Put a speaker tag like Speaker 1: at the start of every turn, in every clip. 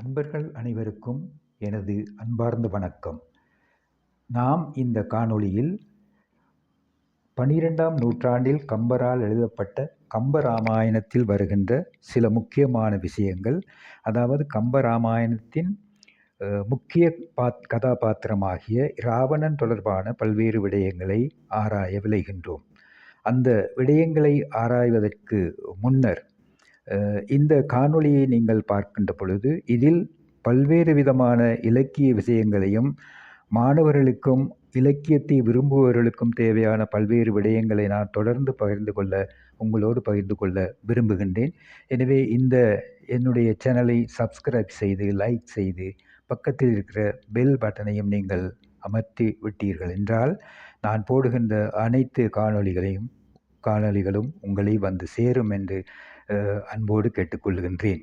Speaker 1: அன்பர்கள் அனைவருக்கும் எனது அன்பார்ந்த வணக்கம். நாம் இந்த காணொளியில் பனிரெண்டாம் நூற்றாண்டில் கம்பரால் எழுதப்பட்ட கம்பராமாயணத்தில் வருகின்ற சில முக்கியமான விஷயங்கள் அதாவது கம்பராமாயணத்தின் முக்கிய பாத் கதாபாத்திரமாகிய இராவணன் தொடர்பான பல்வேறு விடயங்களை ஆராய விளைகின்றோம். அந்த விடயங்களை ஆராய்வதற்கு முன்னர் இந்த காணொளியை நீங்கள் பார்க்கின்ற பொழுது இதில் பல்வேறு விதமான இலக்கிய விஷயங்களையும் மாணவர்களுக்கும் இலக்கியத்தை விரும்புபவர்களுக்கும் தேவையான பல்வேறு விடயங்களை நான் தொடர்ந்து பகிர்ந்து கொள்ள உங்களோடு பகிர்ந்து கொள்ள விரும்புகின்றேன். எனவே இந்த என்னுடைய சேனலை சப்ஸ்கிரைப் செய்து லைக் செய்து பக்கத்தில் இருக்கிற பெல் பட்டனையும் நீங்கள் அமர்த்தி விட்டீர்கள் என்றால் நான் போடுகின்ற அனைத்து காணொளிகளையும் காணொளிகளும் உங்களை வந்து சேரும் என்று அன்போடு கேட்டுக்கொள்கின்றேன்.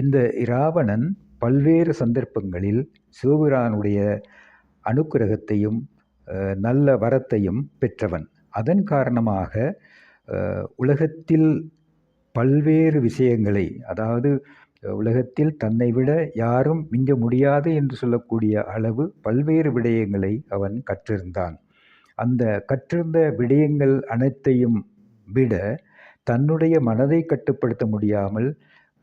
Speaker 1: இந்த இராவணன் பல்வேறு சந்தர்ப்பங்களில் சிவபிரானுடைய அனுக்கிரகத்தையும் நல்ல வரத்தையும் பெற்றவன். அதன் காரணமாக உலகத்தில் பல்வேறு விஷயங்களை அதாவது உலகத்தில் தன்னை விட யாரும் மிஞ்ச முடியாது என்று சொல்லக்கூடிய அளவு பல்வேறு விடயங்களை அவன் கற்றிருந்தான். அந்த கற்றிருந்த விடயங்கள் அனைத்தையும் விட தன்னுடைய மனதை கட்டுப்படுத்த முடியாமல்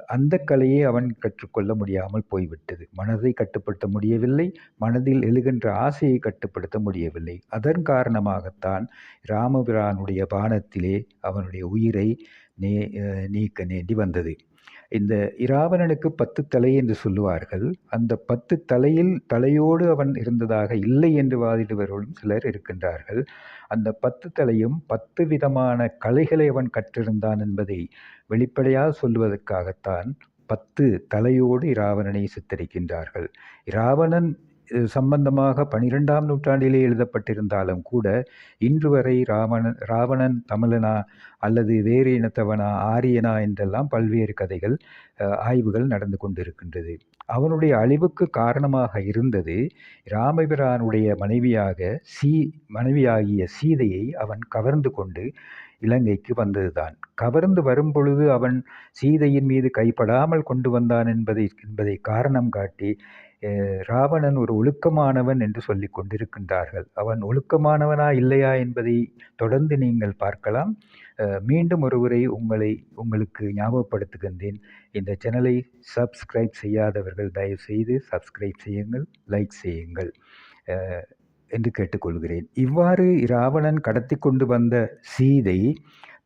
Speaker 1: அந்த கலையை அவன் கற்றுக்கொள்ள முடியாமல் போய்விட்டது. மனதை கட்டுப்படுத்த முடியவில்லை மனதில் எழுகின்ற ஆசையை கட்டுப்படுத்த முடியவில்லை. அதன் காரணமாகத்தான் ராமபிரானுடைய பானத்திலே அவனுடைய உயிரை நீ நீக்க நேண்டி வந்தது. இந்த இராவணனுக்கு பத்து தலை என்று சொல்லுவார்கள். அந்த பத்து தலையில் தலையோடு அவன் இருந்ததாக இல்லை என்று வாதிடுபவர்களும் சிலர் இருக்கின்றார்கள். அந்த பத்து தலையும் பத்து விதமான கலைகளை அவன் கற்றிருந்தான் என்பதை வெளிப்படையாக சொல்லுவதற்காகத்தான் பத்து தலையோடு இராவணனை சித்தரிக்கின்றார்கள். இராவணன் சம்பந்தமாக பனிரெண்டாம் நூற்றாண்டிலே எழுதப்பட்டிருந்தாலும் கூட இன்று வரை ராவணன் ராவணன் தமிழனா அல்லது வேறு இனத்தவனா ஆரியனா என்றெல்லாம் பல்வேறு கதைகள் ஆய்வுகள் நடந்து கொண்டிருக்கின்றது. அவனுடைய அழிவுக்கு காரணமாக இருந்தது ராமபிரானுடைய மனைவியாக சீ மனைவியாகிய சீதையை அவன் கவர்ந்து கொண்டு இலங்கைக்கு வந்ததுதான். கவர்ந்து வரும்பொழுது அவன் சீதையின் மீது கைப்படாமல் கொண்டு வந்தான் என்பதை என்பதை காரணம் காட்டி ராவணன் ஒரு ஒழுக்கமானவன் என்று சொல்லிக் கொண்டிருக்கின்றார்கள். அவன் ஒழுக்கமானவனா இல்லையா என்பதை தொடர்ந்து நீங்கள் பார்க்கலாம். மீண்டும் ஒருவரை உங்களை உங்களுக்கு ஞாபகப்படுத்துகின்றேன். இந்த சேனலை சப்ஸ்கிரைப் செய்யாதவர்கள் தயவு செய்து சப்ஸ்கிரைப் செய்யுங்கள் லைக் செய்யுங்கள் என்று கேட்டுக்கொள்கிறேன். இவ்வாறு இராவணன் கடத்தி கொண்டு வந்த சீதை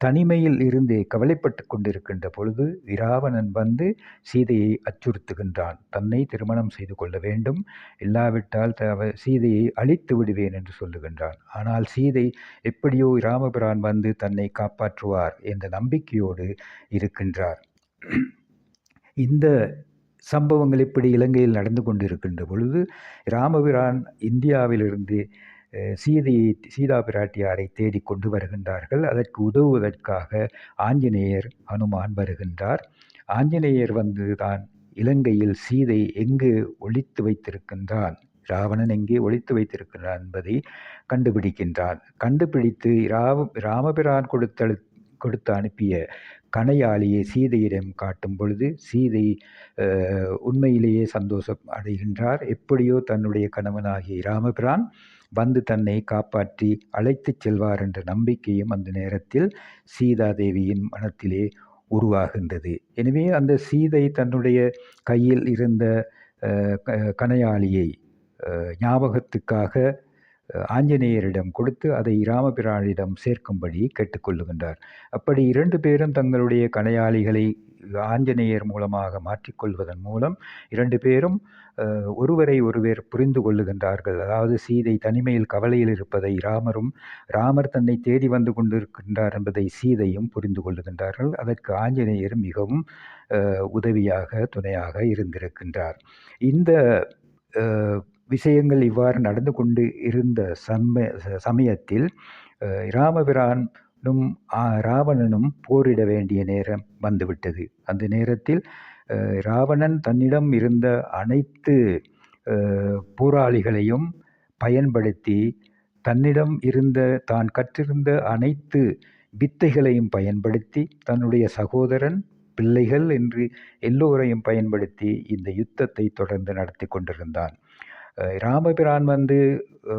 Speaker 1: தனிமையில் இருந்து கவலைப்பட்டு கொண்டிருக்கின்ற பொழுது இராவணன் வந்து சீதையை அச்சுறுத்துகின்றான். தன்னை திருமணம் செய்து கொள்ள வேண்டும். இல்லாவிட்டால் சீதையை அழித்து விடுவேன் என்று சொல்லுகின்றான். ஆனால் சீதை எப்படியோ ராமபிரான் வந்து தன்னை காப்பாற்றுவார் என்ற நம்பிக்கையோடு இருக்கின்றார். இந்த சம்பவங்கள் இப்படி இலங்கையில் நடந்து கொண்டிருக்கின்ற பொழுது ராமபிரான் இந்தியாவிலிருந்து சீதையை சீதா பிராட்டியாரை தேடி கொண்டு வருகின்றார்கள். அதற்கு உதவுவதற்காக ஆஞ்சநேயர் ஹனுமான் வருகின்றார். ஆஞ்சநேயர் வந்து தான் இலங்கையில் சீதை எங்கு ஒழித்து வைத்திருக்கின்றான்? ராவணன் எங்கே ஒழித்து வைத்திருக்கிறான் என்பதை கண்டுபிடிக்கின்றான். கண்டுபிடித்து ராவ ராமபிரான் கொடுத்த கொடுத்து அனுப்பிய கணையாளியை சீதையிடம் காட்டும் பொழுது சீதை உண்மையிலேயே சந்தோஷம் அடைகின்றார். எப்படியோ தன்னுடைய கணவனாகிய ராமபிரான் வந்து தன்னை காப்பாற்றி அழைத்துச் செல்வார் என்ற நம்பிக்கையும் அந்த நேரத்தில் சீதாதேவியின் மனத்திலே உருவாகின்றது. எனவே அந்த சீதை தன்னுடைய கையில் இருந்த கனையாளியை க- கணையாளியை ஞாபகத்துக்காக ஆஞ்சநேயரிடம் கொடுத்து அதை இராமபிரானிடம் சேர்க்கும்படி கேட்டுக்கொள்ளுகின்றார். அப்படி இரண்டு பேரும் தங்களுடைய கணையாளிகளை ஆஞ்சநேயர் மூலமாக மாற்றிக்கொள்வதன் மூலம் இரண்டு பேரும் ஒருவரை ஒருவர் புரிந்து கொள்ளுகின்றார்கள். அதாவது சீதை தனிமையில் கவலையில் இருப்பதை ராமரும் ராமர் தன்னை தேடி வந்து கொண்டிருக்கின்றார் என்பதை சீதையும் புரிந்து கொள்ளுகின்றார்கள். அதற்கு ஆஞ்சநேயர் மிகவும் உதவியாக துணையாக இருந்திருக்கின்றார். இந்த விஷயங்கள் இவ்வாறு நடந்து கொண்டு இருந்த சம சமயத்தில் அஹ், ராமபிரானும் ராவணனும் போரிட வேண்டிய நேரம் வந்துவிட்டது. அந்த நேரத்தில் ராவணன் தன்னிடம் இருந்த அனைத்து போராளிகளையும் பயன்படுத்தி தன்னிடம் இருந்த தான் கற்றிருந்த அனைத்து வித்தைகளையும் பயன்படுத்தி தன்னுடைய சகோதரன் பிள்ளைகள் என்று எல்லோரையும் பயன்படுத்தி இந்த யுத்தத்தை தொடர்ந்து நடத்தி கொண்டிருந்தான். ராமபிரான் வந்து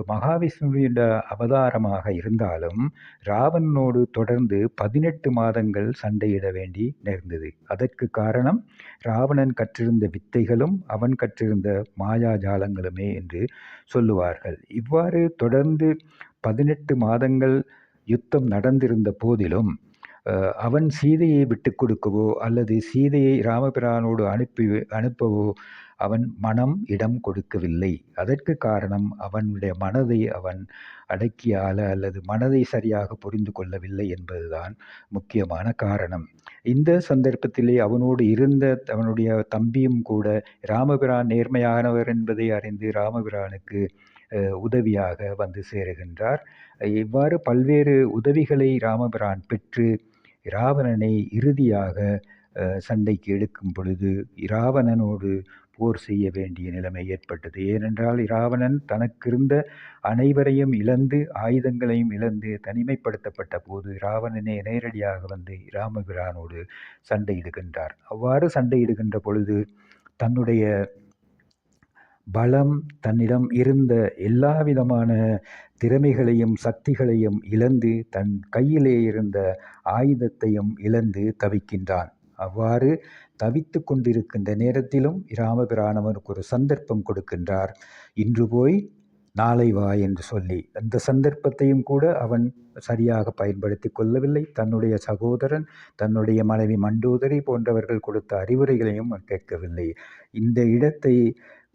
Speaker 1: மகாவிஷ்ணுவின் அவதாரமாக இருந்தாலும் ராவணனோடு தொடர்ந்து பதினெட்டு மாதங்கள் சண்டையிட வேண்டி நேர்ந்தது. அதற்கு காரணம் ராவணன் கற்றிருந்த வித்தைகளும் அவன் கற்றிருந்த மாயாஜாலங்களுமே என்று சொல்லுவார்கள். இவ்வாறு தொடர்ந்து பதினெட்டு மாதங்கள் யுத்தம் நடந்திருந்த போதிலும் அவன் சீதையை விட்டு கொடுக்கவோ அல்லது சீதையை ராமபிரானோடு அனுப்பி அனுப்பவோ அவன் மனம் இடம் கொடுக்கவில்லை. அதற்கு காரணம் அவனுடைய மனதை அவன் அடக்கியால அல்லது மனதை சரியாக புரிந்து கொள்ளவில்லை என்பதுதான் முக்கியமான காரணம். இந்த சந்தர்ப்பத்திலே அவனோடு இருந்த அவனுடைய தம்பியும் கூட ராமபிரான் நேர்மையானவர் என்பதை அறிந்து ராமபிரானுக்கு உதவியாக வந்து சேருகின்றார். இவ்வாறு பல்வேறு உதவிகளை ராமபிரான் பெற்று இராவணனை இறுதியாக சண்டைக்கு எடுக்கும் பொழுது இராவணனோடு போர் செய்ய வேண்டிய நிலைமை ஏற்பட்டது. ஏனென்றால் இராவணன் தனக்கிருந்த அனைவரையும் இழந்து ஆயுதங்களையும் இழந்து தனிமைப்படுத்தப்பட்ட போது இராவணனே நேரடியாக வந்து ராமபிரானோடு சண்டையிடுகின்றார். அவ்வாறு சண்டையிடுகின்ற பொழுது தன்னுடைய பலம் தன்னிடம் இருந்த எல்லா விதமான திறமைகளையும் சக்திகளையும் இழந்து தன் கையிலே இருந்த ஆயுதத்தையும் இழந்து தவிக்கின்றான். அவ்வாறு தவித்து கொண்டிருக்கின்ற நேரத்திலும் இராமபிரானவனுக்கு ஒரு சந்தர்ப்பம் கொடுக்கின்றார். இன்று போய் நாளை வா என்று சொல்லி அந்த சந்தர்ப்பத்தையும் கூட அவன் சரியாக பயன்படுத்தி கொள்ளவில்லை. தன்னுடைய சகோதரன் தன்னுடைய மனைவி மண்டோதரி போன்றவர்கள் கொடுத்த அறிவுரைகளையும் கேட்கவில்லை. இந்த இடத்தை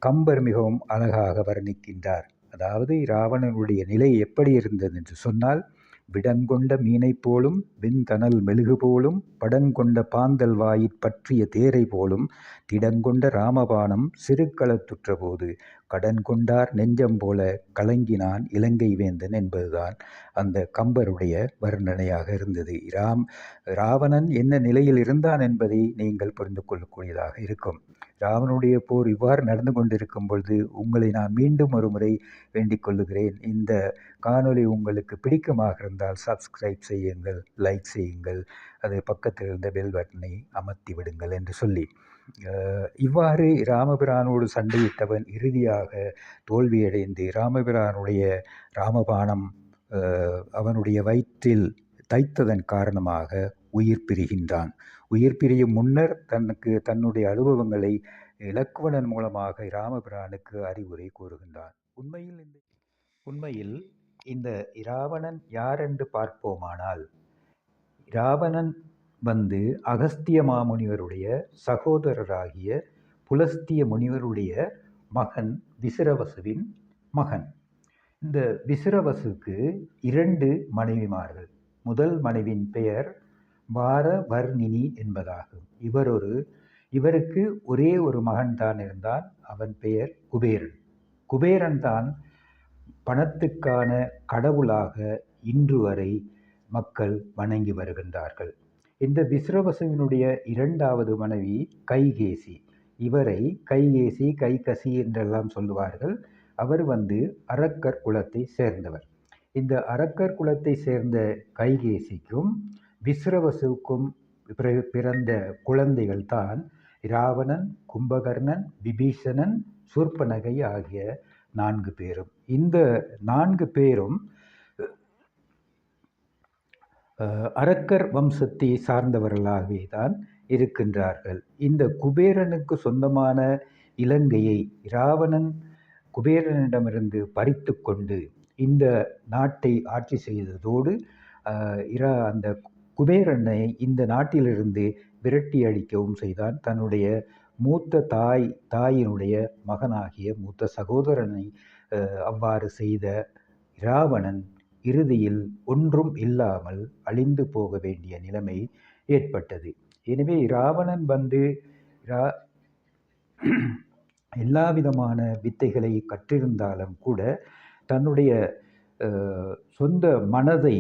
Speaker 1: கம்பர் மிகவும் அழகாக வர்ணிக்கின்றார். அதாவது ராவணனுடைய நிலை எப்படி இருந்தது என்று சொன்னால் விடங்கொண்ட மீனைப் போலும் வெண்தணல் மெழுகு போலும் படங்கொண்ட பாந்தல் வாயிற் பற்றிய தேரை போலும் திடங்கொண்ட ராமபாணம் சிறுக்களத்துற்ற போது கடன் கொண்டார் நெஞ்சம் போல கலங்கினான் இலங்கை வேந்தன் என்பதுதான் அந்த கம்பருடைய வர்ணனையாக இருந்தது. ராம் ராவணன் என்ன நிலையில் இருந்தான் என்பதை நீங்கள் புரிந்து கொள்ளக்கூடியதாக இருக்கும். ராவனுடைய போர் இவ்வாறு நடந்து கொண்டிருக்கும் பொழுது உங்களை நான் மீண்டும் ஒரு முறை வேண்டிக் கொள்ளுகிறேன். இந்த காணொளி உங்களுக்கு பிடிக்கமாக இருந்தால் சப்ஸ்கிரைப் செய்யுங்கள் லைக் செய்யுங்கள். அது பக்கத்தில் இருந்த பெல் பட்டனை அமர்த்தி விடுங்கள் என்று சொல்லி. இவ்வாறு ராமபிரானோடு சண்டையிட்டவன் இறுதியாக தோல்வியடைந்து ராமபிரானுடைய ராமபானம் அவனுடைய வயிற்றில் தைத்ததன் காரணமாக உயிர் பிரிகின்றான். உயிர் பிரியும் முன்னர் தனக்கு தன்னுடைய அனுபவங்களை இலக்குவனன் மூலமாக ராமபிரானுக்கு அறிவுரை கூறுகின்றான். உண்மையில் இந்த உண்மையில் இந்த இராவணன் யார் என்று பார்ப்போமானால் இராவணன் வந்து அகஸ்திய மாமுனிவருடைய சகோதரராகிய புலஸ்திய முனிவருடைய மகன் விசிறவசுவின் மகன். இந்த விசிறவசுக்கு இரண்டு மனைவிமார்கள். முதல் மனைவின் பெயர் வாரவர்ணினி என்பதாகும். இவர் ஒரு இவருக்கு ஒரே ஒரு மகன் தான் இருந்தான். அவன் பெயர் குபேரன். குபேரன் தான் பணத்துக்கான கடவுளாக இன்று வரை மக்கள் வணங்கி வருகின்றார்கள். இந்த விஸ்ரவசுவினுடைய இரண்டாவது மனைவி கைகேசி. இவரை கைகேசி கைகசி என்றெல்லாம் சொல்லுவார்கள். அவர் வந்து அரக்கர் குலத்தை சேர்ந்தவர். இந்த அரக்கர் குலத்தை சேர்ந்த கைகேசிக்கும் விஸ்ரவசுவுக்கும் பிறந்த குழந்தைகள் தான் இராவணன் கும்பகர்ணன் விபீஷணன் சூர்பனகை ஆகிய நான்கு பேரும். இந்த நான்கு பேரும் அரக்கர் வம்சத்தை சார்ந்தவர்களாகவே தான் இருக்கின்றார்கள். இந்த குபேரனுக்கு சொந்தமான இலங்கையை இராவணன் குபேரனிடமிருந்து பறித்து கொண்டு இந்த நாட்டை ஆட்சி செய்ததோடு இரா அந்த குபேரனை இந்த நாட்டிலிருந்து விரட்டி அடிக்கவும் செய்தான். தன்னுடைய மூத்த தாய் தாயினுடைய மகனாகிய மூத்த சகோதரனை அவ்வாறு செய்த இராவணன் இறுதியில் ஒன்றும் இல்லாமல் அழிந்து போக வேண்டிய நிலைமை ஏற்பட்டது. எனவே இராவணன் வந்து ரா எல்லா விதமான வித்தைகளை கற்றிருந்தாலும் கூட தன்னுடைய சொந்த மனதை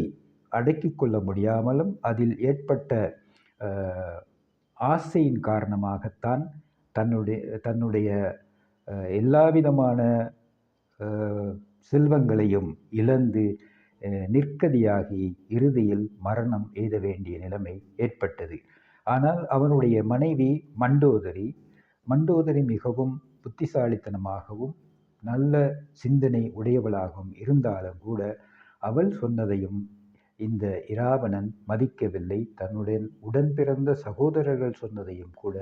Speaker 1: அடக்கி கொள்ள முடியாமலும் அதில் ஏற்பட்ட ஆசையின் காரணமாகத்தான் தன்னுடைய தன்னுடைய எல்லா விதமான செல்வங்களையும் இழந்து நிற்கதியாகி இறுதியில் மரணம் எய்த வேண்டிய நிலைமை ஏற்பட்டது. ஆனால் அவனுடைய மனைவி மண்டோதரி மண்டோதரி மிகவும் புத்திசாலித்தனமாகவும் நல்ல சிந்தனை உடையவளாகவும் இருந்தாலும் கூட அவள் சொன்னதையும் இந்த இராவணன் மதிக்கவில்லை. தன்னுடன் உடன் பிறந்த சகோதரர்கள் சொன்னதையும் கூட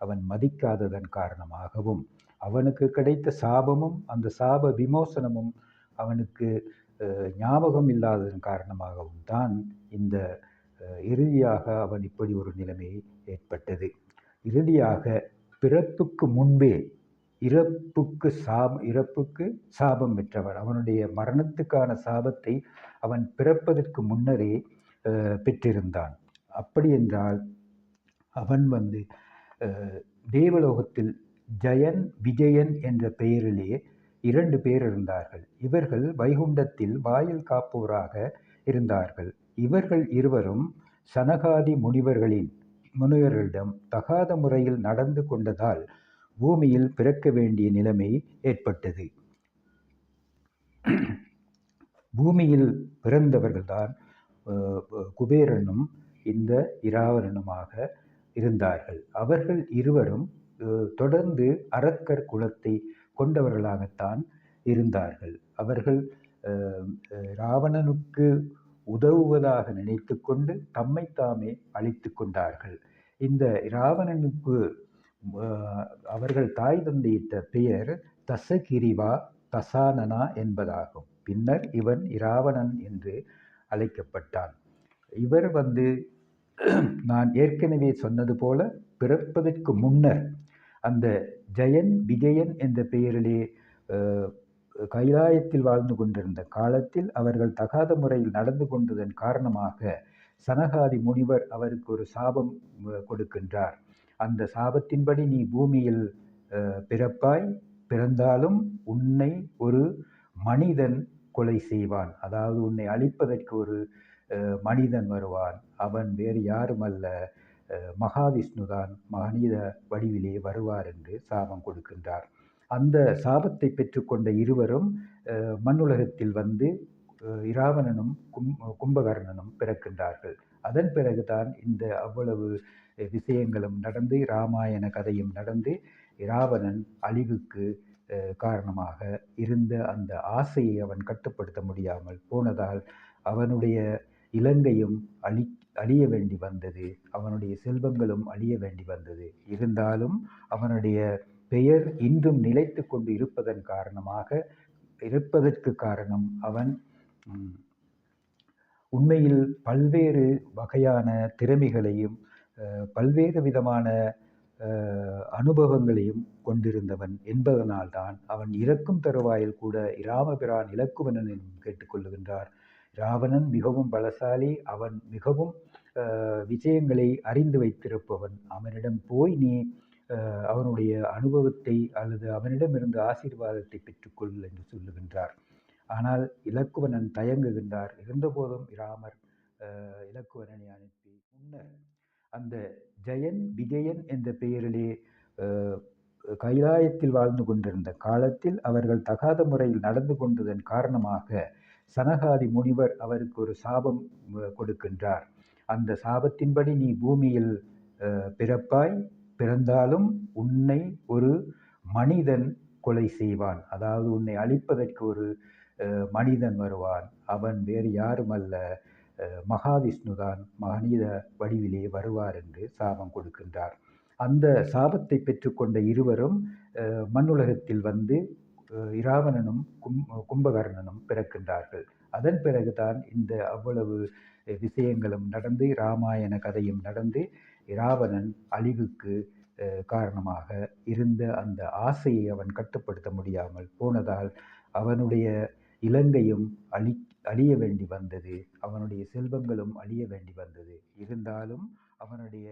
Speaker 1: அவன் மதிக்காததன் காரணமாகவும் அவனுக்கு கிடைத்த சாபமும் அந்த சாப விமோசனமும் அவனுக்கு ஞாபகம் இல்லாததன் காரணமாகவும் தான் இந்த இறுதியாக அவன் இப்படி ஒரு நிலைமை ஏற்பட்டது. இறுதியாக பிறப்புக்கு முன்பே இறப்புக்கு சாப இறப்புக்கு சாபம் பெற்றவன் அவனுடைய மரணத்துக்கான சாபத்தை அவன் பிறப்பதற்கு முன்னரே பெற்றிருந்தான். அப்படி என்றால் அவன் வந்து தேவலோகத்தில் ஜெயன் விஜயன் என்ற பெயரிலே இரண்டு பேர் இருந்தார்கள். இவர்கள் வைகுண்டத்தில் வாயில் காப்போராக இருந்தார்கள். இவர்கள் இருவரும் சனகாதி முனிவர்களின் முனிவர்களிடம் தகாத முறையில் நடந்து கொண்டதால் பூமியில் பிறக்க வேண்டிய நிலைமை ஏற்பட்டது. பூமியில் பிறந்தவர்கள்தான் குபேரனும் இந்த இராவணனுமாக இருந்தார்கள். அவர்கள் இருவரும் தொடர்ந்து அரக்கர் குலத்தை கொண்டவர்களாகத்தான் இருந்தார்கள். அவர்கள் ராவணனுக்கு உதவுவதாக நினைத்து கொண்டு தம்மை தாமே அழித்து கொண்டார்கள். இந்த இராவணனுக்கு அவர்கள் தாய் தந்தையிட்ட பெயர் தசகிரிவா தசானனா என்பதாகும். பின்னர் இவன் இராவணன் என்று அழைக்கப்பட்டான். இவர் வந்து நான் ஏற்கனவே சொன்னது போல பிறப்பதற்கு முன்னர் அந்த ஜெயன் விஜயன் என்ற பெயரிலே கைலாயத்தில் வாழ்ந்து கொண்டிருந்த காலத்தில் அவர்கள் தகாத முறையில் நடந்து கொண்டதன் காரணமாக சனகாதி முனிவர் அவருக்கு ஒரு சாபம் கொடுக்கின்றார். அந்த சாபத்தின்படி நீ பூமியில் பிறப்பாய் பிறந்தாலும் உன்னை ஒரு மனிதன் கொலை செய்வான். அதாவது உன்னை அழிப்பதற்கு ஒரு மனிதன் வருவான். அவன் வேறு யாரும் அல்ல மகாவிஷ்ணு தான் மனித வடிவிலே வருவார் என்று சாபம் கொடுக்கின்றார். அந்த சாபத்தை பெற்றுக்கொண்ட இருவரும் மண்ணுலகத்தில் வந்து இராவணனும் கும் கும்பகர்ணனும் பிறக்கின்றார்கள். அதன் பிறகுதான் இந்த அவ்வளவு விஷயங்களும் நடந்து இராமாயண கதையும் நடந்து இராவணன் அழிவுக்கு காரணமாக இருந்த அந்த ஆசையை அவன் கட்டுப்படுத்த முடியாமல் போனதால் அவனுடைய இலங்கையும் அழி அழிய வேண்டி வந்தது. அவனுடைய செல்வங்களும் அழிய வேண்டி வந்தது. இருந்தாலும் அவனுடைய பெயர் இன்றும் நிலைத்து கொண்டு இருப்பதன் காரணமாக இருப்பதற்கு காரணம் அவன் உண்மையில் பல்வேறு வகையான திறமைகளையும் பல்வேறு விதமான அனுபவங்களையும் கொண்டிருந்தவன் என்பதனால்தான் அவன் இறக்கும் தருவாயில் கூட இராமபிரான் இலக்குவனன் என்றும் கேட்டுக்கொள்ளுகின்றார் ராவணன் மிகவும் பலசாலி அவன் மிகவும் விஷயங்களை அறிந்து வைத்திருப்பவன். அவனிடம் போய் நீ அவனுடைய அனுபவத்தை அல்லது அவனிடமிருந்து ஆசீர்வாதத்தை பெற்றுக்கொள் என்று சொல்லுகின்றார். ஆனால் இலக்குவனன் தயங்குகின்றார். இருந்தபோதும் ராமர் இலக்குவனனை அனுப்பி முன்னர் அந்த ஜெயன் விஜயன் என்ற பெயரிலே கைலாயத்தில் வாழ்ந்து கொண்டிருந்த காலத்தில் அவர்கள் தகாத முறையில் நடந்து கொண்டதன் காரணமாக சனகாதி முனிவர் அவருக்கு ஒரு சாபம் கொடுக்கின்றார். அந்த சாபத்தின்படி நீ பூமியில் பிறப்பாய் பிறந்தாலும் உன்னை ஒரு மனிதன் கொலை செய்வான். அதாவது உன்னை அழிப்பதற்கு ஒரு மனிதன் வருவான். அவன் வேறு யாரும் மகாவிஷ்ணு தான் மனித வடிவிலே வருவார் என்று சாபம் கொடுக்கின்றார். அந்த சாபத்தை பெற்றுக்கொண்ட இருவரும் மண்ணுலகத்தில் வந்து இராவணனும் கும் கும்பகர்ணனும் பிறக்கின்றார்கள். அதன் பிறகுதான் இந்த அவ்வளவு விஷயங்களும் நடந்து இராமாயண கதையும் நடந்து இராவணன் அழிவுக்கு காரணமாக இருந்த அந்த ஆசையை அவன் கட்டுப்படுத்த முடியாமல் போனதால் அவனுடைய இலங்கையும் அழி அழிய வேண்டி வந்தது. அவனுடைய செல்வங்களும் அழிய வேண்டி வந்தது. இருந்தாலும் அவனுடைய